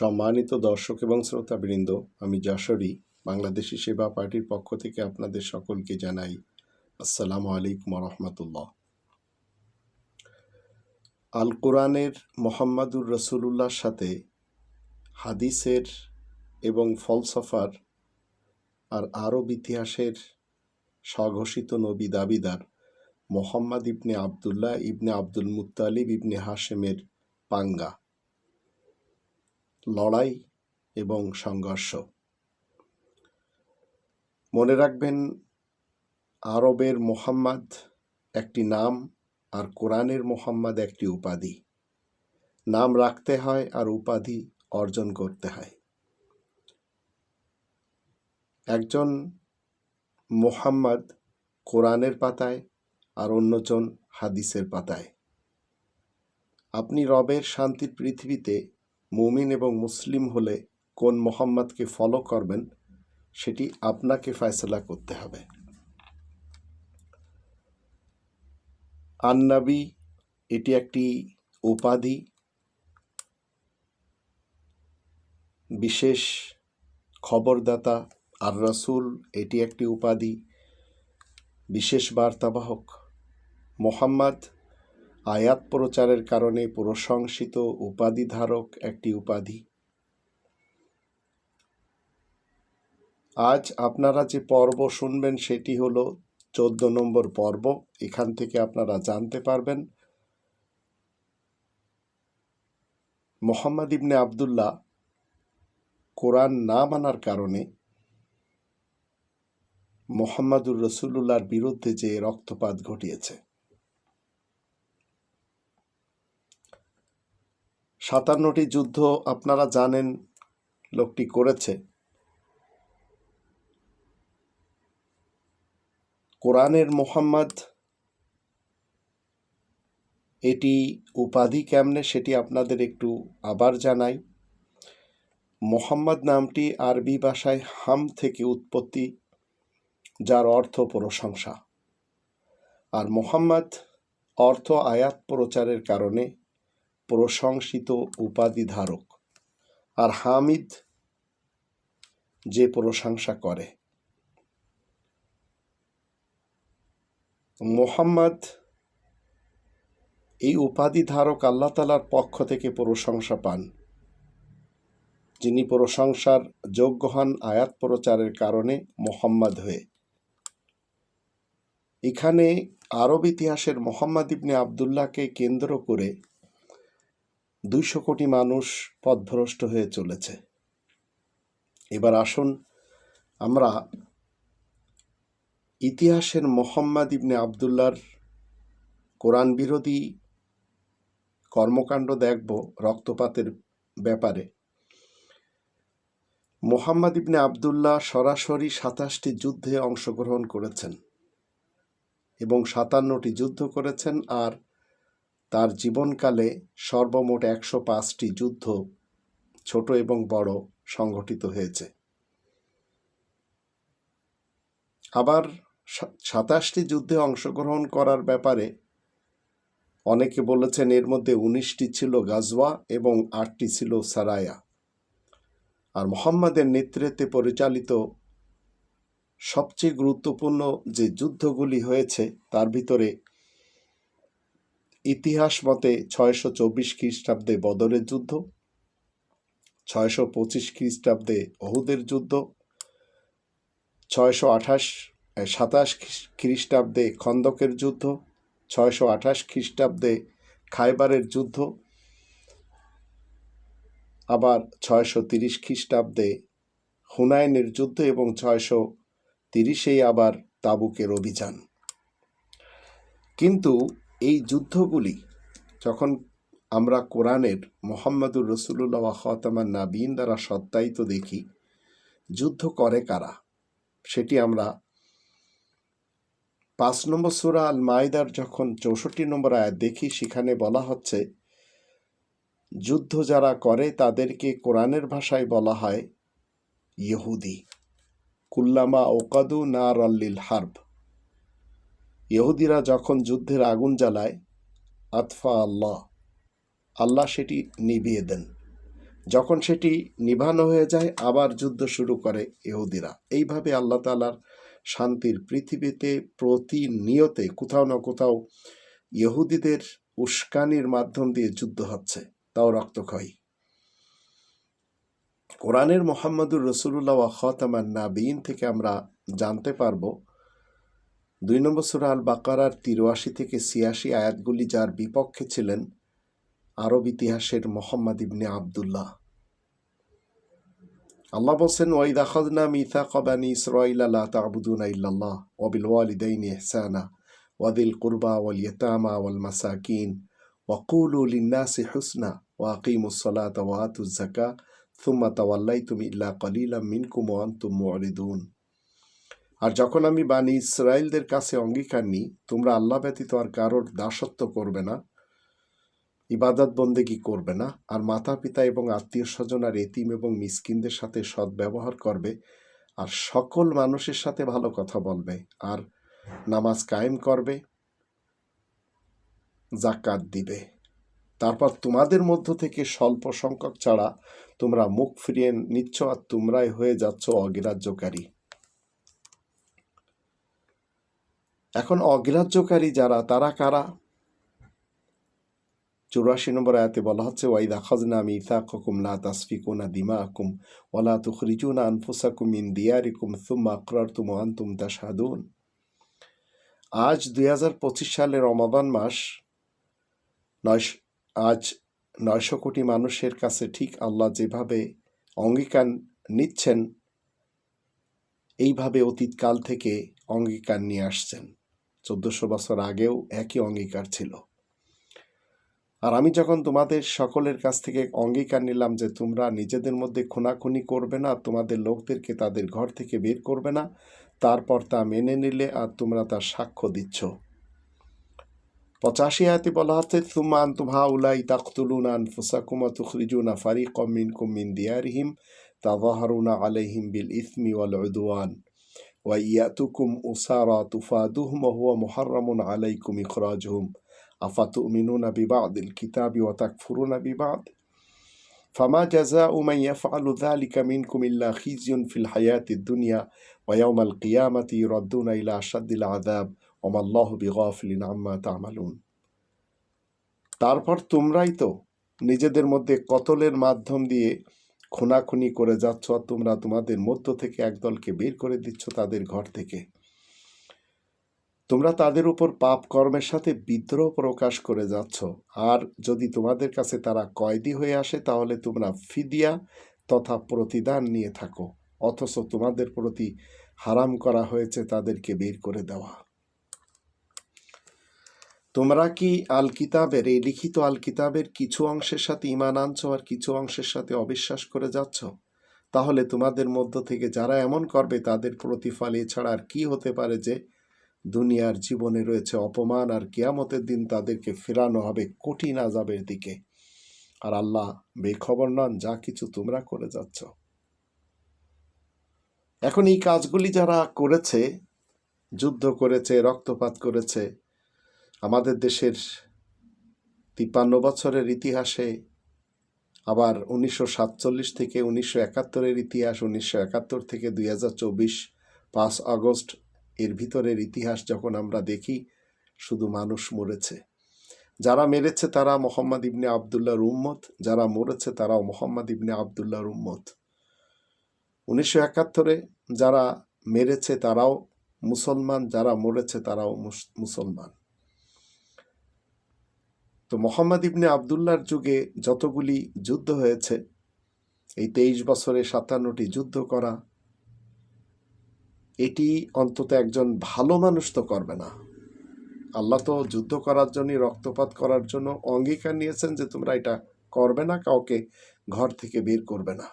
সম্মানিত দর্শক এবং শ্রোতাবৃন্দ, আমি যশোরী, বাংলাদেশি সেবা পার্টির পক্ষ থেকে আপনাদের সকলকে জানাই আসসালামু আলাইকুম রহমতুল্লাহ আল কোরআনের মোহাম্মদুর রসুলুল্লাহর সাথে হাদিসের এবং ফলসফার আর আরব ইতিহাসের স্বঘোষিত নবী দাবিদার Muhammad ibn Abdullah ibn Abdul Muttalib ibn হাশেমের পাঙ্গা। লড়াই এবং সংঘর্ষ। মনে রাখবেন, আরবের মোহাম্মদ একটি নাম আর কোরআনের মোহাম্মদ একটি উপাধি। নাম রাখতে হয় আর উপাধি অর্জন করতে হয়। একজন মোহাম্মদ কোরআনের পাতায় আর অন্যজন হাদিসের পাতায়। আপনি রবের শান্তির পৃথিবীতে মুমিন এবং মুসলিম হলে কোন মোহাম্মদকে ফলো করবেন, সেটি আপনাকে ফয়সলা করতে হবে। আন্নাবি, এটি একটি উপাধি। বিশেষ খবরদাতা আর রসুল এটি একটি উপাধি। বিশেষ বার্তাবাহক, মোহাম্মদ আয়াত প্রচারের কারণে প্রশংসিত উপাধিধারক একটি উপাধি। আজ আপনারা যে পর্ব শুনবেন সেটি হল চোদ্দ নম্বর পর্ব। এখান থেকে আপনারা জানতে পারবেন, মোহাম্মদ ইবনে আবদুল্লাহ কোরআন না মানার কারণে মোহাম্মদুর রসুল্লাহর বিরুদ্ধে যে রক্তপাত ঘটিয়েছে। সাতান্নটি যুদ্ধ আপনারা জানেন লোকটি করেছে। কোরআনের মোহাম্মদ, এটি উপাধি কেমনে সেটি আপনাদের একটু আবার জানাই। মোহাম্মদ নামটি আরবি ভাষায় হাম থেকে উৎপত্তি, যার অর্থ প্রশংসা। আর মোহাম্মদ অর্থ আয়াত প্রচারের কারণে প্রশংসিত উপাধি ধারক আর হামিদ যে প্রশংসা করে। মোহাম্মদ এই উপাধি ধারক আল্লাহ তালার পক্ষ থেকে প্রশংসা পান। যিনি প্রশংসার যোগ্য হন আয়াত প্রচারের কারণে মোহাম্মদ হয়ে। এখানে আরব ইতিহাসের মোহাম্মদ ইবনে আবদুল্লাহকে কেন্দ্র করে দুইশো কোটি মানুষ পথভ্রষ্ট হয়ে চলেছে। এবার আসুন আমরা ইতিহাসের মোহাম্মদ ইবনে আবদুল্লার কোরআন বিরোধী কর্মকাণ্ড দেখব রক্তপাতের ব্যাপারে। মোহাম্মদ ইবনে আবদুল্লাহ সরাসরি সাতাশটি যুদ্ধে অংশগ্রহণ করেছেন এবং সাতান্নটি যুদ্ধ করেছেন আর তার জীবনকালে সর্বমোট একশো পাঁচটি যুদ্ধ ছোট এবং বড় সংঘটিত হয়েছে। আবার সাতাশটি যুদ্ধে অংশগ্রহণ করার ব্যাপারে অনেকে বলেছেন এর মধ্যে উনিশটি ছিল গাজওয়া এবং আটটি ছিল সারায়া। আর মোহাম্মদের নেতৃত্বে পরিচালিত সবচেয়ে গুরুত্বপূর্ণ যে যুদ্ধগুলি হয়েছে, তার ভিতরে ইতিহাস মতে ছয়শো চব্বিশ খ্রিস্টাব্দে বদরের যুদ্ধ, ছয়শো পঁচিশ খ্রিস্টাব্দে অহুদের যুদ্ধ, ছয়শো আঠাশ সাতাশ খ্রিস্টাব্দে খন্দকের যুদ্ধ, ছয়শো আঠাশ খ্রিস্টাব্দে খাইবারের যুদ্ধ, আবার ছয়শো তিরিশ খ্রিস্টাব্দে হুনায়নের যুদ্ধ এবং ছয়শো তিরিশেই আবার তাবুকের অভিযান। কিন্তু এই যুদ্ধগুলি যখন আমরা কোরআনের মোহাম্মদুর রসুল্লাহ খতামান নাবিন দ্বারা সত্যায়িত দেখি, যুদ্ধ করে কারা? সেটি আমরা পাঁচ নম্বর সুরা আল মাইদার যখন চৌষট্টি নম্বর আয়াত দেখি, সেখানে বলা হচ্ছে, যুদ্ধ যারা করে তাদেরকে কোরআনের ভাষায় বলা হয় ইহুদি। কুল্লামা ওকাদু না রল্লিল হার্ব। ইহুদিরা যখন যুদ্ধের আগুন জ্বালায়, আতফা আল্লাহ। আল্লাহ সেটি নিভিয়ে দেন। যখন সেটি নিভানো হয়ে যায়, আবার যুদ্ধ শুরু করে ইহুদিরা। এইভাবে আল্লাহ তালার শান্তির পৃথিবীতে প্রতিনিয়তে কোথাও না কোথাও ইহুদিদের উস্কানির মাধ্যম দিয়ে যুদ্ধ হচ্ছে। তাও রক্তক্ষয়ী। কোরআনের মোহাম্মদুর রসুল্লাহ খতামান নাবিন থেকে আমরা জানতে পারব দুই নম্বর সুরা আল বাকারার তিরাশি থেকে ছিয়াশি আয়াতগুলি যার বিপক্ষে ছিলেন আরব ইতিহাসের মোহাম্মদ ইবনে আবদুল্লাহ। আল্লাহ বলছেন, ওয়াইদ আখাদনা মিথা কবানি ইসরাইল তাবুদুনা ইল্লাল্লাহ ওয়াবিল ওয়ালিদাইনি ইহসানা ওয়াদিল কুরবা ওয়াল ইয়াতামা ওয়াল মাসাকিন ওয়াকুলু লিন্নাসি হুসনা ওয়াকিমুস সালাতা ওয়া আতুজ যাকা থুম্মা তাওয়াল্লাইতুম ইল্লা কলিলাম মিনকুম ওয়া আনতুম মুরিদুন। আর যখন আমি বানি ইসরায়েলদের কাছে অঙ্গীকার নিই, তোমরা আল্লাহ ব্যতীত আর কারোর দাসত্ব করবে না, ইবাদত বন্দেগি করবে না, আর মাতা পিতা এবং আত্মীয় স্বজন আর এতিম এবং মিসকিনদের সাথে সদ্ব্যবহার করবে, আর সকল মানুষের সাথে ভালো কথা বলবে, আর নামাজ কায়েম করবে জাকাত দিবে। তারপর তোমাদের মধ্য থেকে স্বল্প সংখ্যক ছাড়া তোমরা মুখ ফিরিয়ে নিচ্ছ আর তোমরাই হয়ে যাচ্ছ অগ্রাহ্যকারী। এখন অগ্রাহ্যকারী যারা, তারা কারা? চৌরাশি নম্বর আয়াতে বলা হচ্ছে ওয়াইদা খাজনা আমি ইসাকুম লা তাসফিকুনা দিমাকুম ওয়ালা তুখরিজুনা আনফুসাকুম দিয়ারিকুম সুম্মা আকরারতুম ওয়া আনতুম তাশহাদুন। আজ দুই হাজার পঁচিশ সালের রমাদান মাস নয় আজ নয়শো কোটি মানুষের কাছে ঠিক আল্লাহ যেভাবে অঙ্গীকার নিচ্ছেন, এইভাবে অতীতকাল থেকে অঙ্গীকার নিয়ে আসছেন। চোদ্দশো বছর আগেও একই অঙ্গীকার ছিল। আর আমি যখন তোমাদের সকলের কাছ থেকে অঙ্গীকার নিলাম যে তোমরা নিজেদের মধ্যে খুনাখুনি করবে না, তোমাদের লোকদেরকে তাদের ঘর থেকে বের করবে না, তারপর তা মেনে নিলে আর তোমরা তার সাক্ষ্য দিচ্ছ। পঁচাশি আয়াতে বলা হচ্ছে তুমা আন্তুম হা উলাই তাকতুলুনা আনফুসাকুমা তুখরিজুনা ফারিকম মিনকুম মিন দিয়ারিহিম তাযাহারুনা আলাইহিম বিল ইসমি ওয়াল উদওয়ান। ওয়া ইয়াতুকুম উসারা তুফাদুহুম ওয়া হুয়া মুহাররামুন আলাইকুম ইখরাজুহুম আফাতুমিনুনা বিবাদিল কিতাবি ওয়া তাকফুরুনা বিবাদ فما جزاء من يفعل ذلك منكم إلا خزي في الحياة الدنيا ويوم القيامة يردون إلى أشد العذاب ওমা আল্লাহ বিগাফিলিন আম্মা তামালুন তারপর তোমরাই তো নিজেদের মধ্যে কতলের মাধ্যম দিয়ে খুনাখুনি করে যাচ্ছ আর তোমরা তোমাদের মধ্য থেকে একদলকে বের করে দিচ্ছ তাদের ঘর থেকে। তোমরা তাদের উপর পাপ কর্মের সাথে বিদ্রোহ প্রকাশ করে যাচ্ছ। আর যদি তোমাদের কাছে তারা কয়েদি হয়ে আসে, তাহলে তোমরা ফিদিয়া তথা প্রতিদান নিয়ে থাকো, অথচ তোমাদের প্রতি হারাম করা হয়েছে তাদেরকে বের করে দেওয়া। তোমরা কি আল কিতাবের এই লিখিত আল কিতাবের কিছু অংশের সাথে ইমান আনছো আর কিছু অংশের সাথে অবিশ্বাস করে যাচ্ছ? তাহলে তোমাদের মধ্য থেকে যারা এমন করবে, তাদের প্রতিফল এছাড়া আর কি হতে পারে যে দুনিয়ার জীবনে রয়েছে অপমান আর কেয়ামতের দিন তাদেরকে ফেরানো হবে কঠিন আজাবের দিকে। আর আল্লাহ বেখবর নন, যা কিছু তোমরা করে যাচ্ছ। এখন এই কাজগুলি যারা করেছে, যুদ্ধ করেছে, রক্তপাত করেছে আমাদের দেশের তিপ্পান্ন বছরের ইতিহাসে আবার উনিশশো সাতচল্লিশ থেকে উনিশশো একাত্তরের ইতিহাস, উনিশশো একাত্তর থেকে দুই হাজার চব্বিশ পাঁচ আগস্ট এর ভিতরের ইতিহাস যখন আমরা দেখি, শুধু মানুষ মরেছে। যারা মেরেছে তারা মোহাম্মদ ইবনে আবদুল্লাহর উম্মত, যারা মরেছে তারাও মোহাম্মদ ইবনে আবদুল্লাহর উম্মত। উনিশশো একাত্তরে যারা মেরেছে তারাও মুসলমান, যারা মরেছে তারাও মুসলমান। তো মোহাম্মদ ইবনে আবদুল্লার যুগে যতগুলি যুদ্ধ হয়েছে, এই তেইশ বছরে সাতান্নটি যুদ্ধ করা, এটি অন্তত একজন ভালো মানুষ তো করবে না। আল্লাহ তো যুদ্ধ করার জন্য রক্তপাত করার জন্য অঙ্গীকার নিয়েছেন যে তোমরা এটা করবে না, কাউকে ঘর থেকে বের করবে না।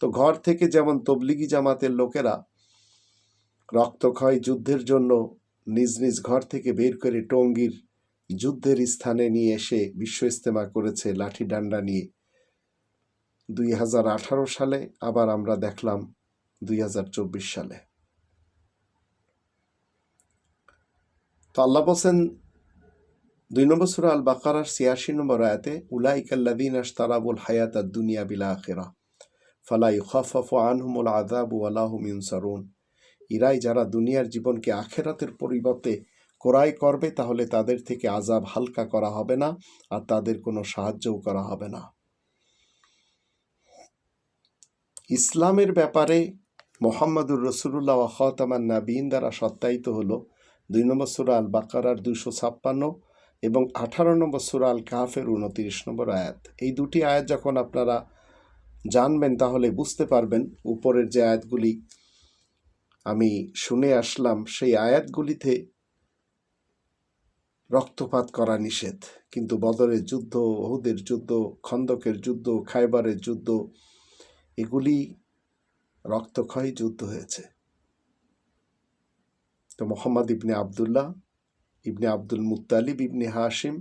তো ঘর থেকে যেমন তবলিগি জামাতের লোকেরা রক্তক্ষয় যুদ্ধের জন্য নিজ নিজ ঘর থেকে বের করে টঙ্গীর যুদ্ধের স্থানে নিয়ে এসে বিশ্ব ইস্তেমা করেছে লাঠি ডান্ডা নিয়ে। দুই হাজার আঠারো সালে আবার আমরা দেখলাম দুই হাজার চব্বিশ সালে। তো আল্লাহ বলছেন, দুই নম্বর সুরা আল বাকারার ছিয়াশি নম্বর আয়াতে উলাইকাল্লাদিন আশতারাবুল হায়াত আর দুনিয়া বিলা আখেরা ফালাই খফফ আনহুমুল আদাব ওয়ালাহুম ইনসারুন। ইরাই যারা দুনিয়ার জীবনকে আখেরাতের পরিবর্তে ক্রয় করবে, তাহলে তাদের থেকে আজাব হালকা করা হবে না আর তাদের কোনো সাহায্যও করা হবে না। ইসলামের ব্যাপারে মোহাম্মদুর রসুল্লাহ খতামান নাবিন দ্বারা সত্যায়িত হল দুই নম্বর সুরা আল বাকারার দুইশো ছাপ্পান্ন এবং আঠারো নম্বর সুরা আল কাহাফের উনত্রিশ নম্বর আয়াত। এই দুটি আয়াত যখন আপনারা জানবেন, তাহলে বুঝতে পারবেন উপরের যে আয়াতগুলি আমি শুনে আসলাম, সেই আয়াতগুলিতে রক্তপাত করা নিষেধ। কিন্তু বদরের যুদ্ধ ওহুদের যুদ্ধ, খন্দকের যুদ্ধ খাইবারের যুদ্ধ, এগুলি রক্তক্ষয়ী যুদ্ধ হয়েছে। তো Mohammad ibn Abdullah, ibn Abdul Muttalib ইবনে হাসিম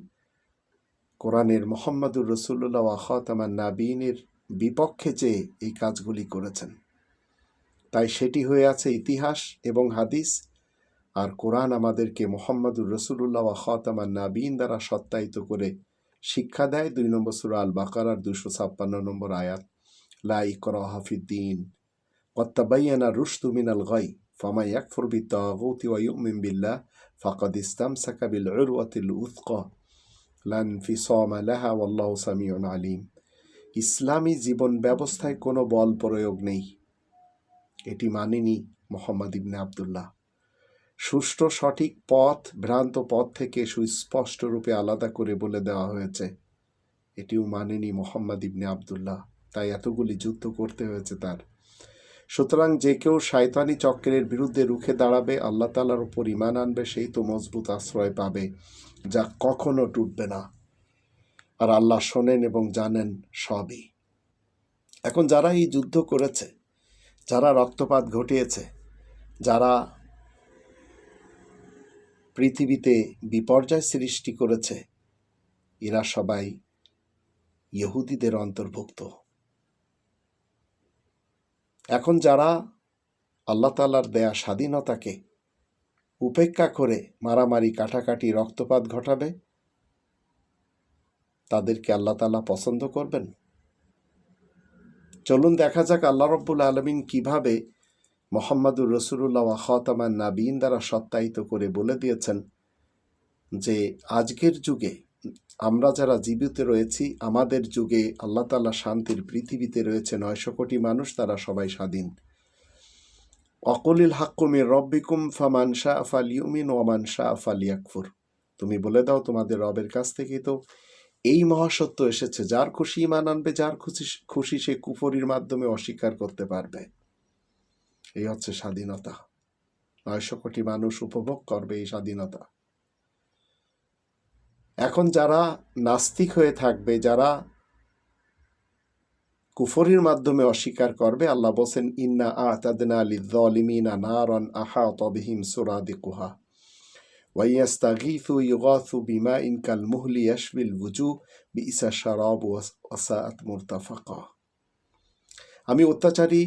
কোরআনের মোহাম্মদুর রসুল্লাহ আখাতামান নাবিনের বিপক্ষে চেয়ে এই কাজগুলি করেছেন। তাই সেটি হয়ে আছে ইতিহাস এবং হাদিস আর কোরআন আমাদেরকে মোহাম্মদুর রসুল্লাহ খাতামান নাবিন দ্বারা সত্যায়িত করে শিক্ষা দেয়। দুই নম্বর সুরা আল বাকারার দুশো ছাপ্পান্ন নম্বর আয়াত লাই কর হাফিদ্দিন কত্তাবাইয়ানা রুশতু মিনাল গাই ফামা ইয়াকফুর বিত্তাগুতি ওয়া ইউমিন বিল্লাহ, ফাকাদ ইসতামসাকা বিল উরওয়াতিল উথকা লান ফিসামা লাহা ওয়াল্লাহু সামিউন আলিম। ইসলামী জীবন ব্যবস্থায় কোনো বল প্রয়োগ নেই। এটি মানেনি মোহাম্মদ ইবনে আবদুল্লাহ। সুষ্ঠু, সঠিক পথ, ভ্রান্ত পথ থেকে সুস্পষ্ট রূপে আলাদা করে বলে দেওয়া হয়েছে। এটিও মানেনি মোহাম্মদ ইবনে আবদুল্লাহ, তাই এতগুলি যুদ্ধ করতে হয়েছে তার। সুতরাং যে কেউ শায়তানি চক্রের বিরুদ্ধে রুখে দাঁড়াবে, আল্লাহ তালার উপর ইমান আনবে, সেই তো মজবুত আশ্রয় পাবে, যা কখনো টুটবে না। আর আল্লাহ শোনেন এবং জানেন সবই। এখন যারা এই যুদ্ধ করেছে, যারা রক্তপাত ঘটিয়েছে, যারা পৃথিবীতে বিপর্যয় সৃষ্টি করেছে। এরা সবাই ইহুদিদের অন্তর্ভুক্ত। এখন যারা আল্লাহ তালার দেয়া স্বাধীনতাকে উপেক্ষা করে মারামারি, কাটাকাটি, রক্তপাত ঘটাবে, তাদেরকে আল্লাহ তালা পছন্দ করবেন? চলুন দেখা যাক আল্লাহ রব্বুল আলমিন কীভাবে মোহাম্মদুর রসুল্লাহ খতামান নাবিন দ্বারা সত্যায়িত করে বলে দিয়েছেন যে, আজকের যুগে আমরা যারা জীবিত রয়েছি, আমাদের যুগে আল্লাহ তালা শান্তির পৃথিবীতে রয়েছে নয়শো কোটি মানুষ, তারা সবাই স্বাধীন। অকলিল হাক্কুমির রব্বিকুম ফামান শাহ আফাল ইউমিন ওমান শাহ আফাল ইয়াকফুর তুমি বলে দাও, তোমাদের রবের কাছ থেকে তো এই মহাসত্য এসেছে। যার খুশি ইমান আনবে, যার খুশি খুশি সে কুফরির মাধ্যমে অস্বীকার করতে পারবে। এই হচ্ছে স্বাধীনতা। নয়শো কোটি মানুষ উপভোগ করবে এই স্বাধীনতা। এখন যারা নাস্তিক হয়ে থাকবে, যারা কুফরির মাধ্যমে অস্বীকার করবে, আল্লাহ বলছেন, ইন্না আতাদনা নারন আহা তবিহিম সুরাদিকুহা। ওয়াইয়াস্তাগীথু ইউগাথু বিমা ইন কাল মুহলি ইয়াশবিল বুজু শারাব ওয়াসাআত মুরতাফাকা। আমি অত্যাচারী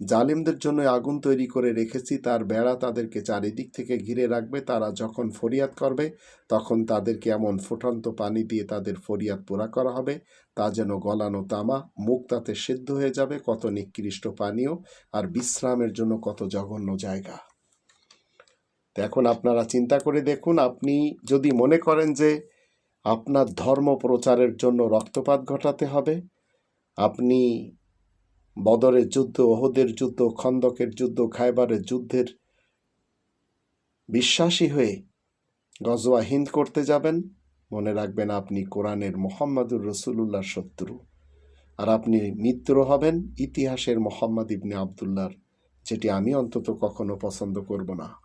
জালিমদের জন্য আগুন তৈরি করে রেখেছি, তার বেড়া তাদেরকে চারিদিক থেকে ঘিরে রাখবে, তারা যখন ফরিয়াদ করবে, তখন তাদেরকে এমন ফুটন্ত পানি দিয়ে তাদের ফরিয়াদ পুরা করা হবে, তা যেন গলানো তামা মুখ তাতে সিদ্ধ হয়ে যাবে, কত নিকৃষ্ট পানীয় আর বিশ্রামের জন্য কত জঘন্য জায়গা। তো এখন আপনারা চিন্তা করে দেখুন, আপনি যদি মনে করেন যে আপনার ধর্ম প্রচারের জন্য রক্তপাত ঘটাতে হবে, আপনি বদরের যুদ্ধ, ওহদের যুদ্ধ, খন্দকের যুদ্ধ খাইবারের যুদ্ধের বিশ্বাসী হয়ে গজওয়া হিন্দ করতে যাবেন। মনে রাখবেন আপনি কোরআনের মোহাম্মদুর রসুল্লাহর শত্রু। আর আপনি মিত্র হবেন ইতিহাসের মোহাম্মদ ইবনে আবদুল্লার যেটি আমি অন্তত কখনো পছন্দ করব না।